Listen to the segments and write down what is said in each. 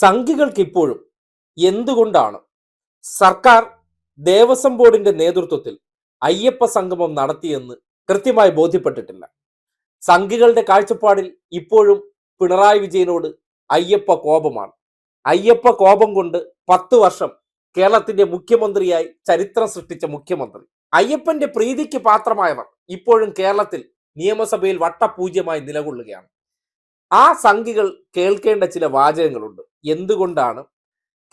സംഘികൾക്ക് ഇപ്പോഴും എന്തുകൊണ്ടാണ് സർക്കാർ ദേവസ്വം ബോർഡിന്റെ നേതൃത്വത്തിൽ അയ്യപ്പ സംഗമം നടത്തിയെന്ന് കൃത്യമായി ബോധ്യപ്പെട്ടിട്ടില്ല? സംഘികളുടെ കാഴ്ചപ്പാടിൽ ഇപ്പോഴും പിണറായി വിജയനോട് അയ്യപ്പ കോപമാണ്. അയ്യപ്പ കോപം കൊണ്ട് പത്ത് വർഷം കേരളത്തിന്റെ മുഖ്യമന്ത്രിയായി ചരിത്രം സൃഷ്ടിച്ച മുഖ്യമന്ത്രി. അയ്യപ്പന്റെ പ്രീതിക്ക് പാത്രമായവർ ഇപ്പോഴും കേരളത്തിൽ നിയമസഭയിൽ വട്ടപൂജ്യമായി നിലകൊള്ളുകയാണ്. ആ സംഘികൾ കേൾക്കേണ്ട ചില വാചകങ്ങളുണ്ട്. എന്തുകൊണ്ടാണ്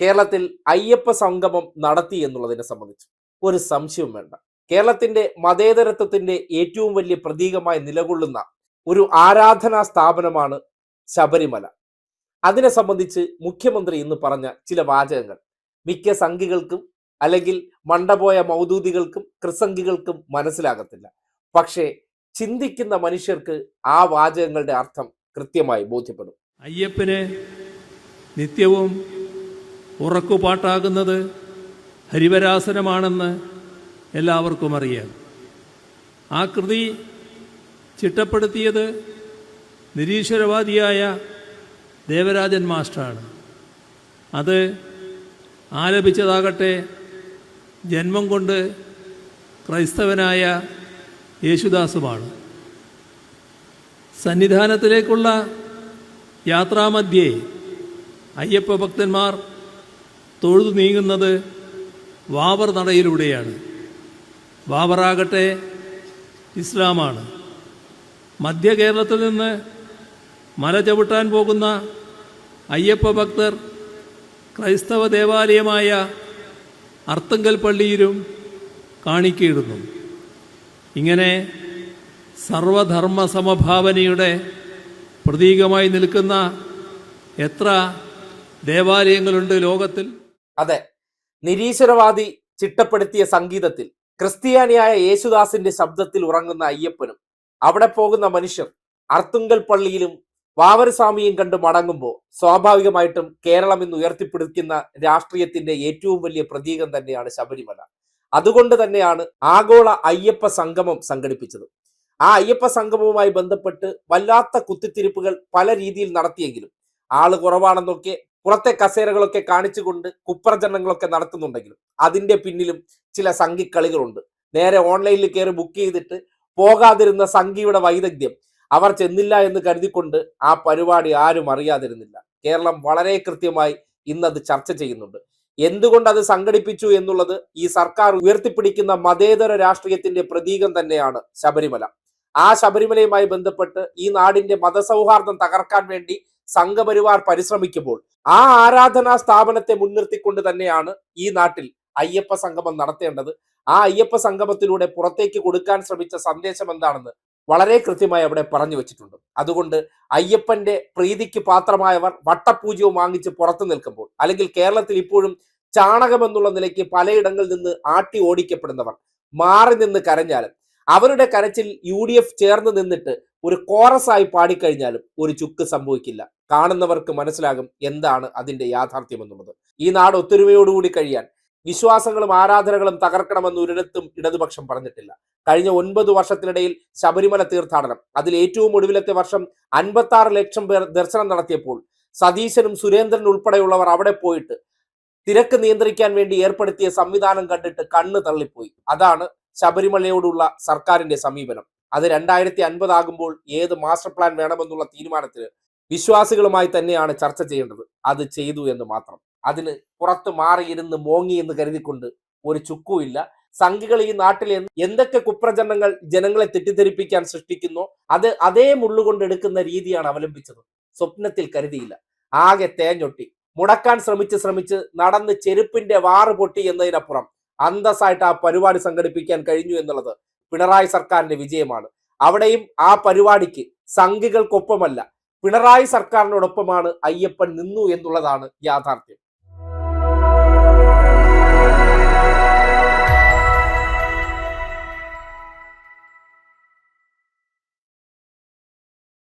കേരളത്തിൽ അയ്യപ്പ സംഗമം നടത്തി എന്നുള്ളതിനെ സംബന്ധിച്ച് ഒരു സംശയവും വേണ്ട. കേരളത്തിന്റെ മതേതരത്വത്തിന്റെ ഏറ്റവും വലിയ പ്രതീകമായി നിലകൊള്ളുന്ന ഒരു ആരാധനാ സ്ഥാപനമാണ് ശബരിമല. അതിനെ സംബന്ധിച്ച് മുഖ്യമന്ത്രി ഇന്ന് പറഞ്ഞ ചില വാചകങ്ങൾ. മിക്ക സംഘികൾക്കും അല്ലെങ്കിൽ മണ്ടപോയ മൗദൂദികൾക്കും ക്രിസംഖികൾക്കും മനസ്സിലാകത്തില്ല. പക്ഷേ ചിന്തിക്കുന്ന മനുഷ്യർക്ക് ആ വാചകങ്ങളുടെ അർത്ഥം കൃത്യമായി ബോധ്യപ്പെടും. അയ്യപ്പന് നിത്യവും ഉറക്കുപാട്ടാകുന്നത് ഹരിവരാസനമാണെന്ന് എല്ലാവർക്കും അറിയാം. ആ കൃതി ചിട്ടപ്പെടുത്തിയത് നിരീശ്വരവാദിയായ ദേവരാജൻ മാസ്റ്ററാണ്. അത് ആലപിച്ചതാകട്ടെ ജന്മം കൊണ്ട് ക്രൈസ്തവനായ യേശുദാസുമാണ്. സന്നിധാനത്തിലേക്കുള്ള യാത്രാമധ്യേ അയ്യപ്പ ഭക്തന്മാർ തൊഴുതു നീങ്ങുന്നത് വാവർ നടയിലൂടെയാണ്. വാവറാകട്ടെ ഇസ്ലാമാണ്. മധ്യ കേരളത്തിൽ നിന്ന് മല ചവിട്ടാൻ പോകുന്ന അയ്യപ്പ ഭക്തർ ക്രൈസ്തവ ദേവാലയമായ അർത്തങ്കൽ പള്ളിയിലും കാണിക്കയിടുന്നു. ഇങ്ങനെ സർവധർമ്മ സമഭാവനയുടെ പ്രതീകമായി നിൽക്കുന്ന എത്ര ദേവാലയങ്ങളുണ്ട് ലോകത്തിൽ. അതെ. നിരീശ്വരവാദി ചിട്ടപ്പെടുത്തിയ സംഗീതത്തിൽ ക്രിസ്ത്യാനിയായ യേശുദാസിന്റെ ശബ്ദത്തിൽ ഉറങ്ങുന്ന അയ്യപ്പനും അവിടെ പോകുന്ന മനുഷ്യർ അർത്തുങ്കൽ പള്ളിയിലും വാവരസ്വാമിയും കണ്ട് മടങ്ങുമ്പോൾ സ്വാഭാവികമായിട്ടും കേരളം ഇന്ന് ഉയർത്തിപ്പിടിക്കുന്ന രാഷ്ട്രീയത്തിന്റെ ഏറ്റവും വലിയ പ്രതീകം തന്നെയാണ് ശബരിമല. അതുകൊണ്ട് തന്നെയാണ് ആഗോള അയ്യപ്പ സംഗമം സംഘടിപ്പിച്ചത്. ആ അയ്യപ്പ സംഗമവുമായി ബന്ധപ്പെട്ട് വല്ലാത്ത കുത്തിത്തിരിപ്പുകൾ പല രീതിയിൽ നടത്തിയെങ്കിലും ആൾ കുറവാണെന്നൊക്കെ പുറത്തെ കസേരകളൊക്കെ കാണിച്ചുകൊണ്ട് കുപ്രചരണങ്ങളൊക്കെ നടത്തുന്നുണ്ടെങ്കിലും അതിന്റെ പിന്നിലും ചില സംഘിക്കളികളുണ്ട്. നേരെ ഓൺലൈനിൽ കയറി ബുക്ക് ചെയ്തിട്ട് പോകാതിരുന്ന സംഘിയുടെ വൈദഗ്ധ്യം അവർ ചെന്നില്ല എന്ന് കരുതിക്കൊണ്ട് ആ പരിപാടി ആരും അറിയാതിരുന്നില്ല. കേരളം വളരെ കൃത്യമായി ഇന്നത് ചർച്ച ചെയ്യുന്നുണ്ട്. എന്തുകൊണ്ട് അത് സംഘടിപ്പിച്ചു എന്നുള്ളത് ഈ സർക്കാർ ഉയർത്തിപ്പിടിക്കുന്ന മതേതര രാഷ്ട്രീയത്തിന്റെ പ്രതീകം തന്നെയാണ് ശബരിമല. ആ ശബരിമലയുമായി ബന്ധപ്പെട്ട് ഈ നാടിന്റെ മതസൗഹാർദ്ദം തകർക്കാൻ വേണ്ടി സംഘപരിവാർ പരിശ്രമിക്കുമ്പോൾ ആ ആരാധനാ സ്ഥാപനത്തെ മുൻനിർത്തിക്കൊണ്ട് തന്നെയാണ് ഈ നാട്ടിൽ അയ്യപ്പ സംഗമം നടത്തേണ്ടത്. ആ അയ്യപ്പ സംഗമത്തിലൂടെ പുറത്തേക്ക് കൊടുക്കാൻ ശ്രമിച്ച സന്ദേശം എന്താണെന്ന് വളരെ കൃത്യമായി അവിടെ പറഞ്ഞു വെച്ചിട്ടുണ്ട്. അതുകൊണ്ട് അയ്യപ്പന്റെ പ്രീതിക്ക് പാത്രമായവർ വട്ടപൂജ്യവും വാങ്ങിച്ച് പുറത്തു നിൽക്കുമ്പോൾ അല്ലെങ്കിൽ കേരളത്തിൽ ഇപ്പോഴും ചാണകം എന്നുള്ള നിലയ്ക്ക് പലയിടങ്ങളിൽ നിന്ന് ആട്ടി ഓടിക്കപ്പെടുന്നവർ മാറി നിന്ന് കരഞ്ഞാലും അവരുടെ കരച്ചിൽ യു ഡി എഫ് ചേർന്ന് നിന്നിട്ട് ഒരു കോറസായി പാടിക്കഴിഞ്ഞാലും ഒരു ചുക്ക് സംഭവിക്കില്ല. കാണുന്നവർക്ക് മനസ്സിലാകും എന്താണ് അതിന്റെ യാഥാർത്ഥ്യം എന്നുള്ളത്. ഈ നാട് ഒത്തൊരുമയോടുകൂടി കഴിയാൻ വിശ്വാസങ്ങളും ആരാധനകളും തകർക്കണമെന്ന് ഒരിടത്തും ഇടതുപക്ഷം പറഞ്ഞിട്ടില്ല. കഴിഞ്ഞ ഒൻപത് വർഷത്തിനിടയിൽ ശബരിമല തീർത്ഥാടനം അതിൽ ഏറ്റവും ഒടുവിലത്തെ വർഷം അൻപത്തി ലക്ഷം പേർ ദർശനം നടത്തിയപ്പോൾ സതീശനും സുരേന്ദ്രൻ ഉൾപ്പെടെയുള്ളവർ അവിടെ പോയിട്ട് തിരക്ക് നിയന്ത്രിക്കാൻ വേണ്ടി ഏർപ്പെടുത്തിയ സംവിധാനം കണ്ടിട്ട് കണ്ണ് തള്ളിപ്പോയി. അതാണ് ശബരിമലയോടുള്ള സർക്കാരിന്റെ സമീപനം. അത് രണ്ടായിരത്തി അൻപതാകുമ്പോൾ ഏത് മാസ്റ്റർ പ്ലാൻ വേണമെന്നുള്ള തീരുമാനത്തിന് വിശ്വാസികളുമായി തന്നെയാണ് ചർച്ച ചെയ്യേണ്ടത്. അത് ചെയ്തു എന്ന് മാത്രം. അതിന് പുറത്ത് മാറിയിരുന്ന് മോങ്ങി എന്ന് കരുതിക്കൊണ്ട് ഒരു ചുക്കുമില്ല സംഘികൾ ഈ നാട്ടിൽ എന്തൊക്കെ കുപ്രചരണങ്ങൾ ജനങ്ങളെ തെറ്റിദ്ധരിപ്പിക്കാൻ സൃഷ്ടിക്കുന്നോ അത് അതേ മുള്ളുകൊണ്ട് എടുക്കുന്ന രീതിയാണ് അവലംബിച്ചത്. സ്വപ്നത്തിൽ കരുതിയില്ല. ആകെ തേഞ്ഞൊട്ടി. മുടക്കാൻ ശ്രമിച്ച് ശ്രമിച്ച് നടന്ന് ചെരുപ്പിന്റെ വാറ് പൊട്ടി എന്നതിനപ്പുറം അന്തസ്സായിട്ട് ആ പരിപാടി സംഘടിപ്പിക്കാൻ കഴിഞ്ഞു എന്നുള്ളത് പിണറായി സർക്കാരിന്റെ വിജയമാണ്. അവിടെയും ആ പരിപാടിക്ക് സംഘികൾക്കൊപ്പമല്ല പിണറായി സർക്കാരിനോടൊപ്പമാണ് അയ്യപ്പൻ നിന്നു എന്നുള്ളതാണ് യാഥാർത്ഥ്യം.